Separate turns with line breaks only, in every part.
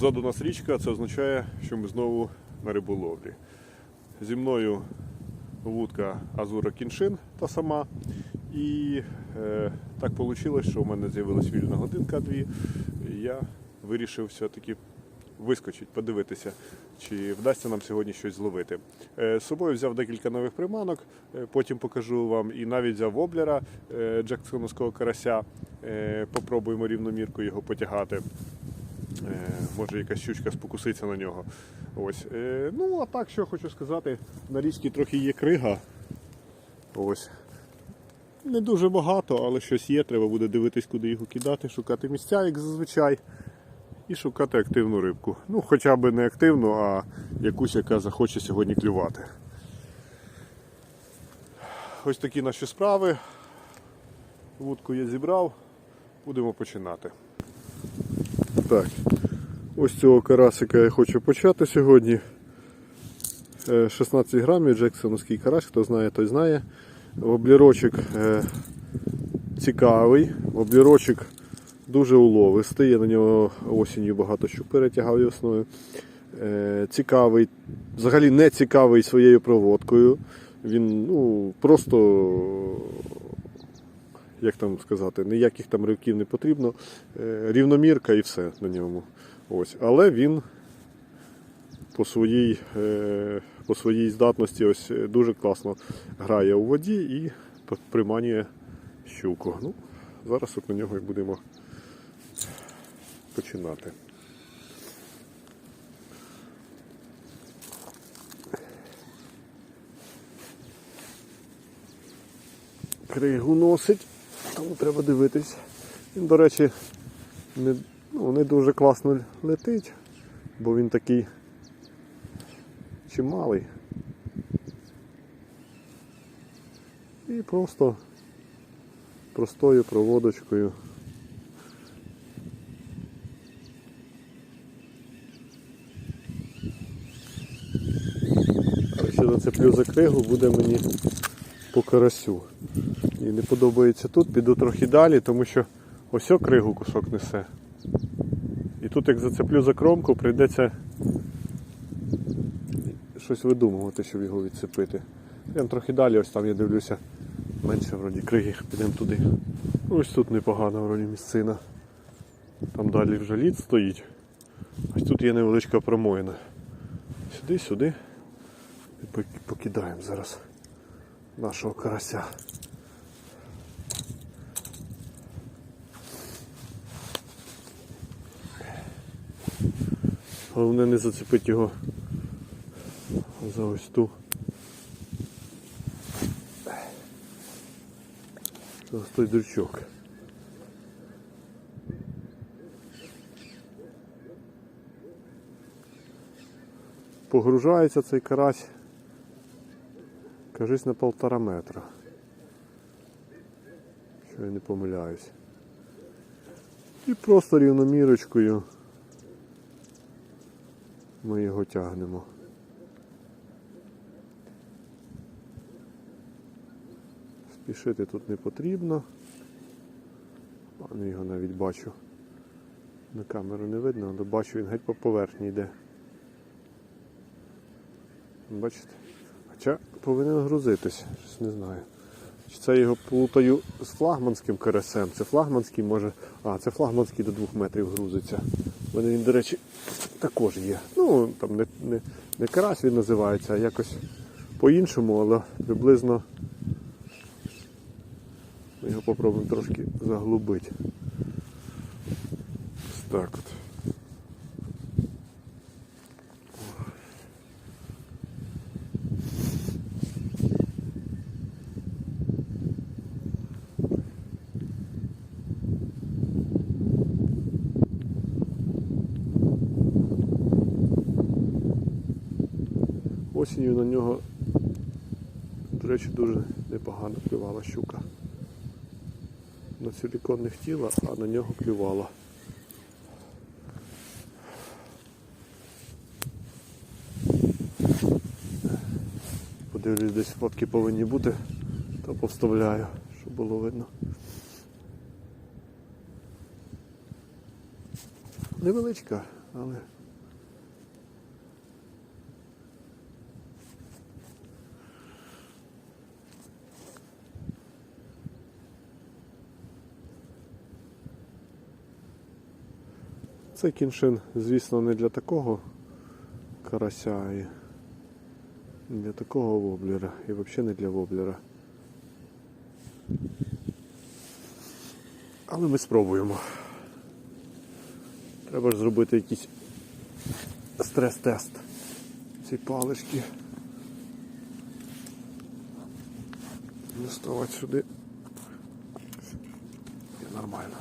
Позаду нас річка, це означає, що ми знову на риболовлі. Зі мною вудка Азура Кіншин та сама. І е, так вийшло, що у мене з'явилась вільна годинка-дві. Я вирішив все-таки вискочити, подивитися, чи вдасться нам сьогодні щось зловити. Е, З собою взяв декілька нових приманок, е, потім покажу вам. І навіть взяв воблера е, джексоновського карася. Е, Попробуємо рівномірку його потягати. Е, Може якась щучка спокуситься на нього. Ось. Е, Ну, а так, що хочу сказати, на річці трохи є крига. Ось. Не дуже багато, але щось є. Треба буде дивитись, куди його кидати, шукати місця, як зазвичай. І шукати активну рибку. Ну, хоча б не активну, а якусь, яка захоче сьогодні клювати. Ось такі наші справи. Вудку я зібрав. Будемо починати. Так. Ось цього карасика я хочу почати сьогодні. Е, 16 грамів Джексоновський карась, хто знає, той знає. Воблірочок е, цікавий, воблірочок дуже уловистий. Я на нього осінню багато щук перетягав весною. Е, Цікавий, взагалі не цікавий своєю проводкою. Він ну, просто, як там сказати, ніяких там ривків не потрібно. Е, Рівномірка і все на ньому. Ось. Але він по своїй, е, по своїй здатності ось дуже класно грає у воді і приманює щуку. Ну, зараз от на нього і будемо починати. Кригу носить, тому треба дивитись. Він, до речі, не, ну, не дуже класно летить, бо він такий чималий. І просто простою проводочкою. Якщо зацеплю за кригу, буде мені по карасю. І не подобається тут, піду трохи далі, тому що ось кригу кусок несе. І тут як зацеплю за кромку, прийдеться щось видумувати, щоб його відцепити. Прям трохи далі, ось там я дивлюся, менше вроді криги, підемо туди. Ось тут непогана вроді місцина. Там далі вже лід стоїть. Ось тут є невеличка промоїна. Сюди, сюди. І покидаємо зараз нашого карася. Головне не зацепити його за ось ту. За ось той дрючок. Погружається цей карась, кажись, на полтора метра. Що я не помиляюсь. І просто рівномірочкою ми його тягнемо. Спішити тут не потрібно. Ну, його навіть бачу. На камеру не видно, але бачу, він геть по поверхні йде. Бачите? Хоча повинен грузитись, щось не знаю. Чи це його плутаю з флагманським карасем? Це флагманський може. А, це флагманський до 2 метрів грузиться. У мене він, до речі, також є. Ну, там не, не, не карась він називається, а якось по-іншому, але приблизно ми його попробуємо трошки заглубити. Ось так от. Осінню на нього, до речі, дуже непогано клювала щука. На силікон не хотіла, а на нього клювала. Подивлюсь, десь фотки повинні бути, то повставляю, щоб було видно. невеличка, але. Цей кіншин, звісно, не для такого карася і для такого воблера і взагалі не для воблера. Але ми спробуємо. Треба ж зробити якийсь стрес-тест ці палички. Доставати сюди. І нормально.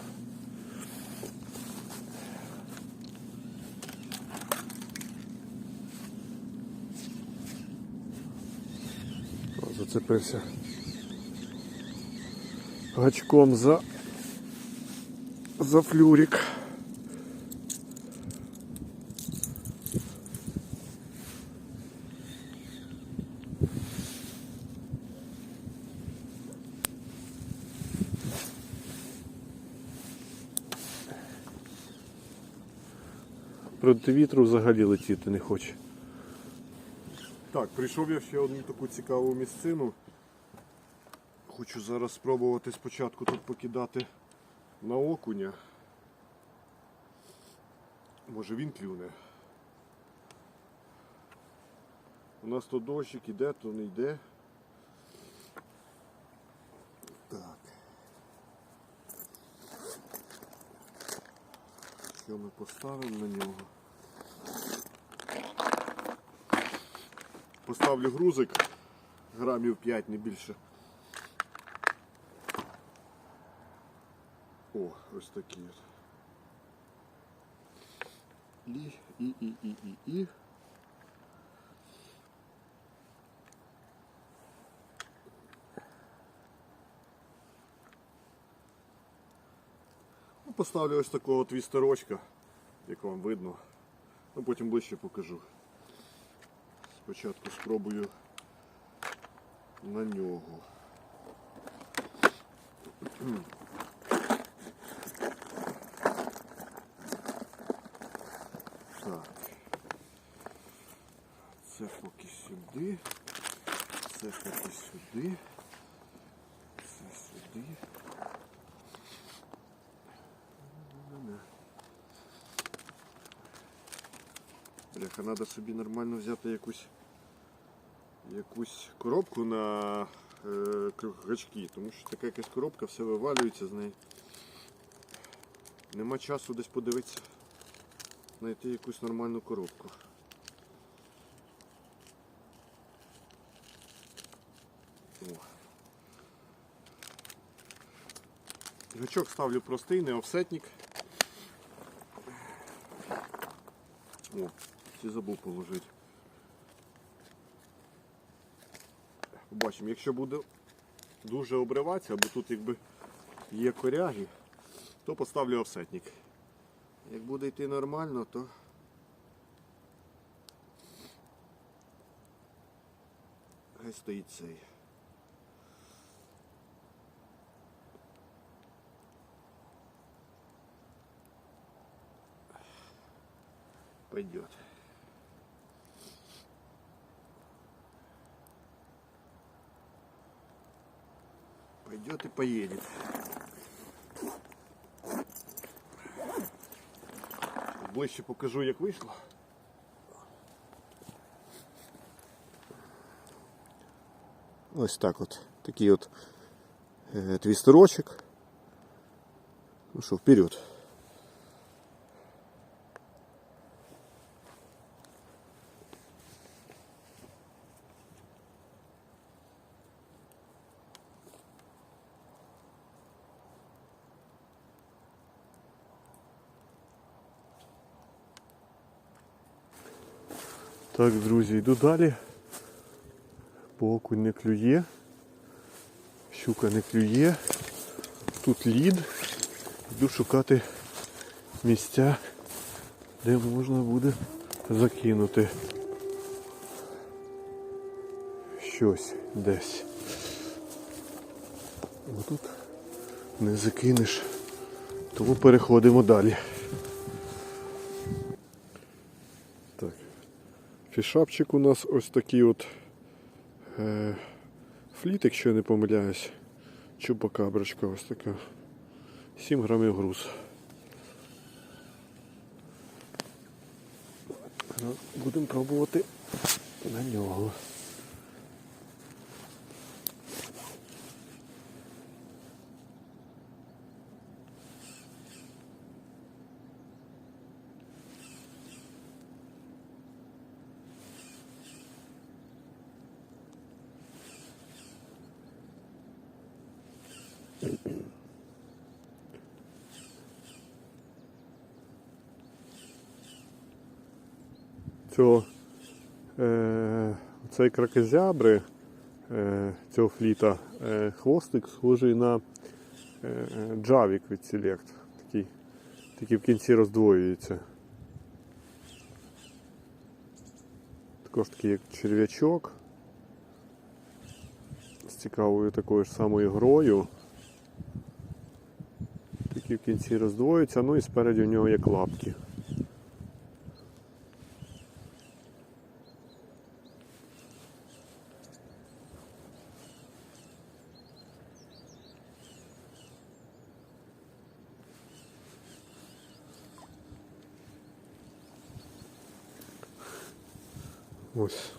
О, Зацепився гачком за, за флюрик. Проти вітру взагалі летіти не хоче. Так, прийшов я ще одну таку цікаву місцину. Хочу зараз спробувати спочатку тут покидати на окуня. Може він клюне. У нас то дощик іде, то не йде. Так. Що ми поставимо на нього? Поставлю грузик грамів 5, не більше. О, ось такі. от. І, і, і, і, і, і. Ну, Поставлю ось такого твістерочка, як вам видно. Ну, потім ближче покажу. Спочатку спробую на нього. Так. Це поки сюди. Це поки сюди. Це сюди. Бляха, треба собі нормально взяти якусь якусь коробку на е, гачки, тому що така якась коробка, все вивалюється з неї. Нема часу десь подивитися, знайти якусь нормальну коробку. О. Гачок ставлю простий, не офсетник. Ці забув положити. Побачимо, якщо буде дуже обриватися, або тут якби є коряги, то поставлю офсетник. Як буде йти нормально, то хай стоїть цей. Пойдет. Пойдет и поедет. Ближче покажу, як вийшло. Ось так от. Такий от е, твістерочок. Ну що, вперед. Так, друзі, йду далі. Окунь не клює. Щука не клює. Тут лід. Йду шукати місця, де можна буде закинути щось десь. Бо тут не закинеш. Тому переходимо далі. Фішапчик у нас ось такий от е, фліт, якщо я не помиляюсь. Чупакаброчка ось така. 7 грамів груз. Ну, Будемо пробувати на нього. Цього е, цей кракозябри е, цього фліта е, хвостик схожий на е, джавік від Select. Такий, такий в кінці роздвоюється. Також такий як черв'ячок. З цікавою такою ж самою грою. Такий в кінці роздвоюється, ну і спереді у нього є лапки. Ось.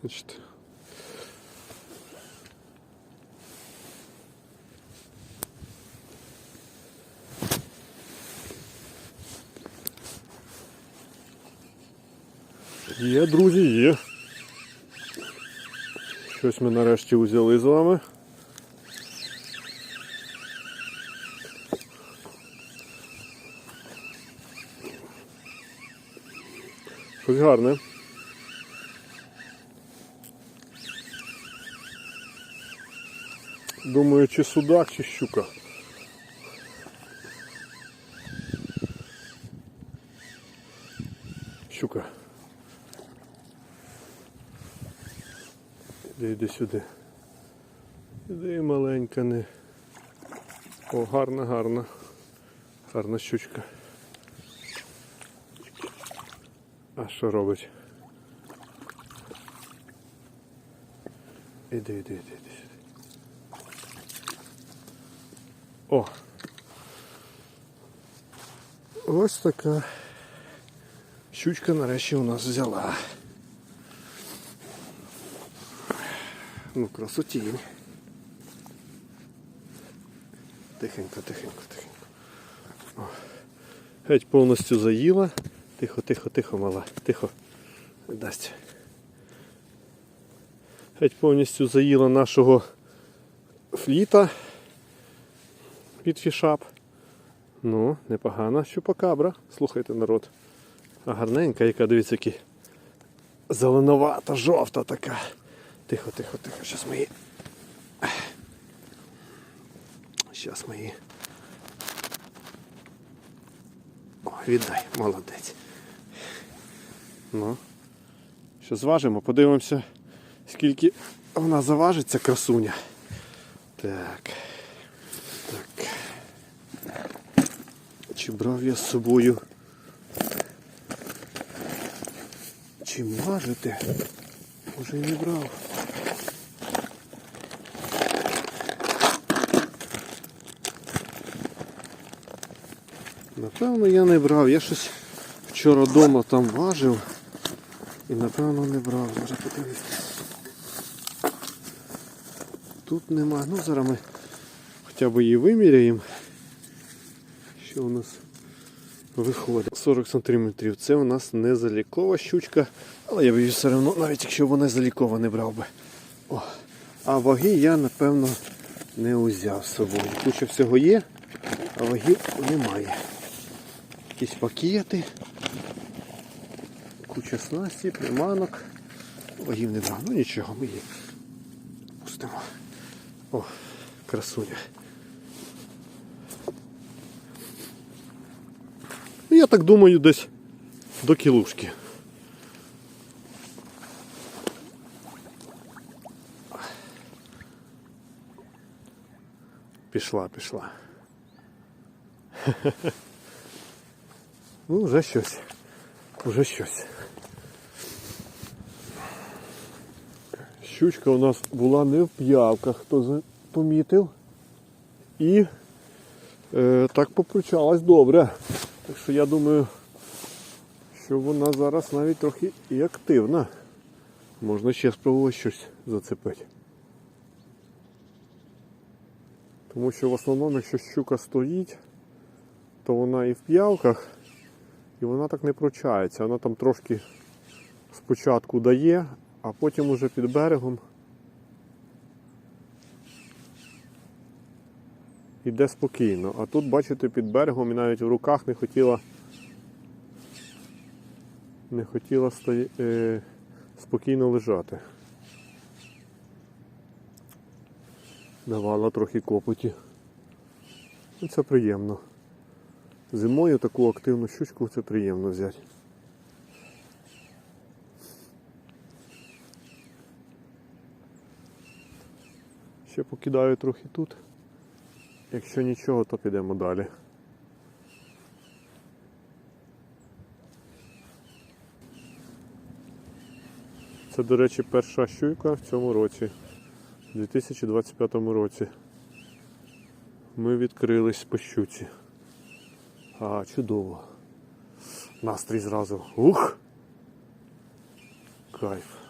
Значить. Є, друзі, є. Щось ми нарешті узяли з вами. Гарне. Думаю, чи судак, чи щука. Щука. Іди, іди сюди. Іди маленька не. О, гарна, гарна. Гарна щучка. А що робить? Іди, іди, іди, іди. О! Ось така щучка нарешті у нас взяла. Ну, красотінь. Тихенько, тихенько, тихенько. О. Геть повністю заїла. Тихо, тихо, тихо, мала. Тихо. Дасть. Геть повністю заїла нашого фліта від фішап. Ну, непогана щупакабра. Слухайте, народ. А гарненька, яка, дивіться, які зеленовата, жовта така. Тихо, тихо, тихо. Ми її. Щас ми її. О, віддай, молодець. Ну. Що зважимо, подивимося, скільки вона заважиться, красуня. Так. Так. Чи брав я з собою? Чи? Може і не брав. Напевно, я не брав. Я щось вчора вдома там важив і напевно не брав. Зараз подивитися. Тут нема. Ну зараз ми хоча б її виміряємо. Що у нас виходить? 40 см. Це у нас не залікова щучка, але я б її все одно, навіть якщо вона залікова, не брав би. О. А ваги я напевно не узяв з собою. Куча всього є, а вагів немає. Якісь пакети, куча снасті, приманок. Вагів не брав. Ну нічого, ми її пустимо. О, красуня. Ну, Я так думаю, десь до кілушки. Пішла, пішла. Ну, вже щось. Вже щось. Щучка у нас була не в п'явках, хто помітив. І е, так попручалась добре. Так що я думаю, що вона зараз навіть трохи і активна. Можна ще спробувати щось зацепити. Тому що в основному, якщо щука стоїть, то вона і в п'явках, і вона так не пручається. Вона там трошки спочатку дає, а потім уже під берегом йде спокійно. А тут, бачите, під берегом і навіть в руках не хотіла не хотіла стої... е... спокійно лежати. Давала трохи копоті. Це приємно. Зимою таку активну щучку це приємно взяти. Ще покидаю трохи тут. Якщо нічого, то підемо далі. Це, до речі, перша щуйка в цьому році, у 2025 році. Ми відкрились по щуці. А, чудово. Настрій зразу. Ух! Кайф.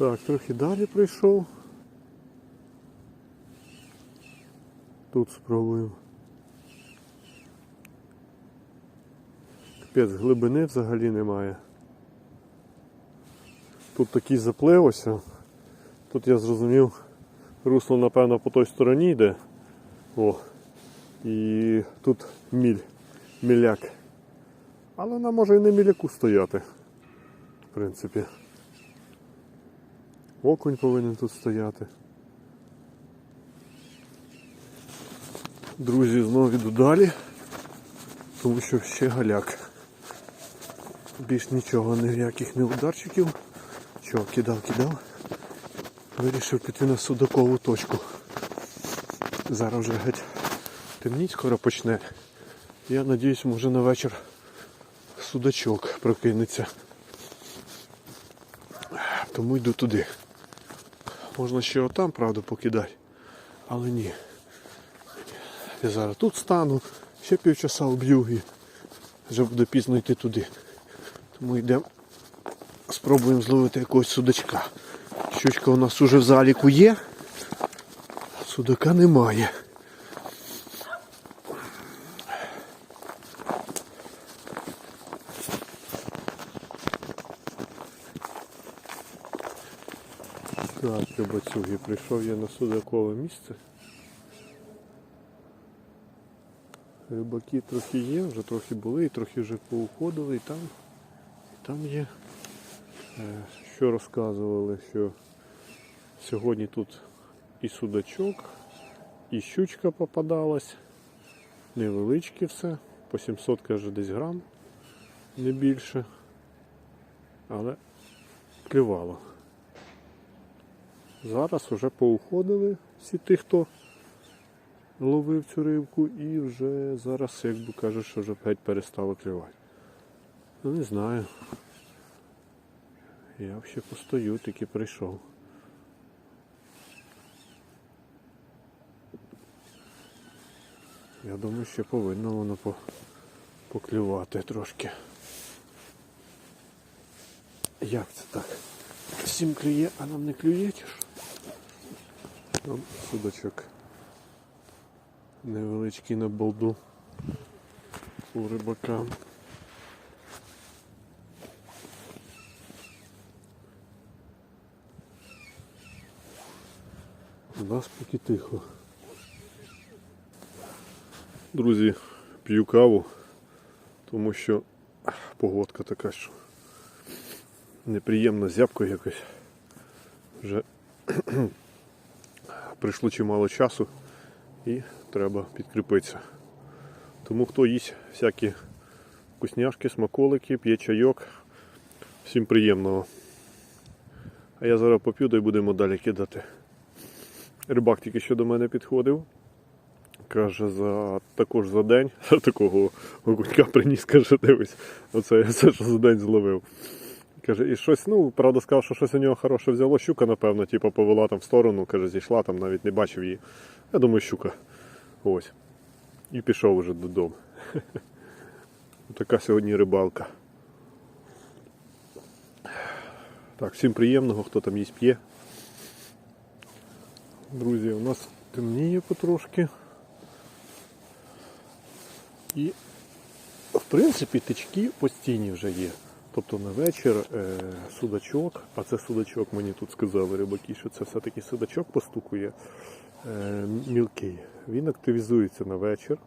Так, трохи далі прийшов. Тут спробуємо. Капець, глибини взагалі немає. Тут такий заплив ось. Тут я зрозумів, русло, напевно, по той стороні йде. О. І тут міль, міляк. Але вона може і на міляку стояти. В принципі. Окунь повинен тут стояти. Друзі, знову йду далі, тому що ще галяк. Більш нічого, ніяких не ударчиків. Чого, кидав, кидав. Вирішив піти на судакову точку. Зараз вже геть темніть скоро почне. Я надіюсь, може на вечір судачок прокинеться. Тому йду туди. Можна ще отам, правда, покидати. Але ні. Я зараз тут стану, ще півчаса вб'ю і вже буде пізно йти туди. Тому йдемо, спробуємо зловити якогось судачка. Щучка у нас уже в заліку є, судака немає. Так, рибацюги, прийшов я на судакове місце. Рибаки трохи є, вже трохи були, і трохи вже поуходили, і там, і там є. Е, Що розказували, що сьогодні тут і судачок, і щучка попадалась. Невеличке все, по 700 каже десь грам, не більше. Але клювало. Зараз вже поуходили всі ті, хто ловив цю рибку і вже зараз, як би кажуть, що вже геть перестало клювати. Ну не знаю. Я ще постою, тільки прийшов. Я думаю, ще повинно воно по- поклювати трошки. Як це так? Всім клює, а нам не клює чи що? Там судочок невеличкий на балду у рибака. У нас поки тихо. Друзі, п'ю каву, тому що погодка така, що неприємно зябко якось. Вже прийшло чимало часу і треба підкріпитися. Тому хто їсть всякі вкусняшки, смаколики, п'є чайок, всім приємного. А я зараз поп'ю, да й будемо далі кидати Рибак тільки що до мене підходив. Каже, за також за день такого окунька приніс, каже, дивись, оце я все, що за день зловив. Каже, і щось, ну, правда, сказав, що щось у нього хороше взяло. Щука, напевно, типу, повела там в сторону, каже, зійшла, там навіть не бачив її. Я думаю, щука. Ось. І пішов уже додому. Така сьогодні рибалка. Так, всім приємного, хто там їсть п'є. Друзі, у нас темніє потрошки. І, в принципі, тички постійні вже є. Тобто на вечір е, судачок, а це судачок, мені тут сказали рибаки, що це все-таки судачок постукує е, мілкий. Він активізується на вечір.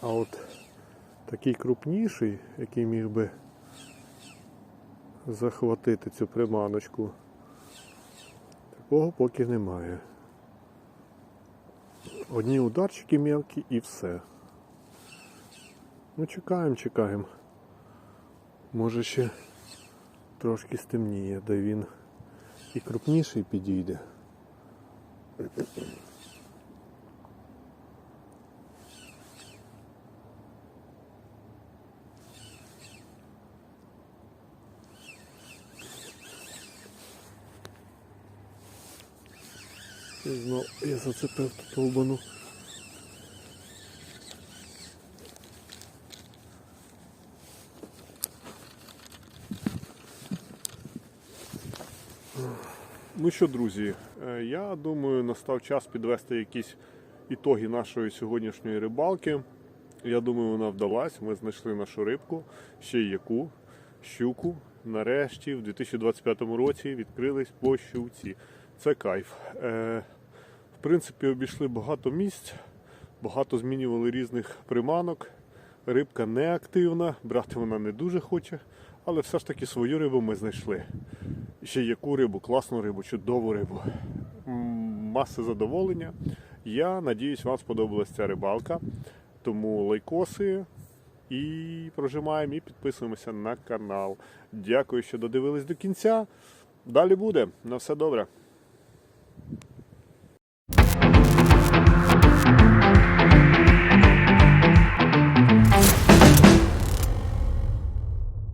А от такий крупніший, який міг би захватити цю приманочку, такого поки немає. Одні ударчики мелкі і все. Ну, чекаємо, чекаємо. Може ще трошки стемніє, де він і крупніший підійде. І знов я зацепив ту толбану. Ну що, друзі, е, я думаю, настав час підвести якісь ітоги нашої сьогоднішньої рибалки. Я думаю, вона вдалась. Ми знайшли нашу рибку, ще й яку щуку. Нарешті, в 2025 році відкрились по щуці. Це кайф. Е, в принципі, обійшли багато місць, багато змінювали різних приманок. Рибка не активна, брати вона не дуже хоче, але все ж таки свою рибу ми знайшли. Ще яку рибу, класну рибу, чудову рибу. Маса задоволення. Я надіюсь, вам сподобалася ця рибалка. Тому лайкоси і прожимаємо і підписуємося на канал. Дякую, що додивились до кінця. Далі буде. На все добре.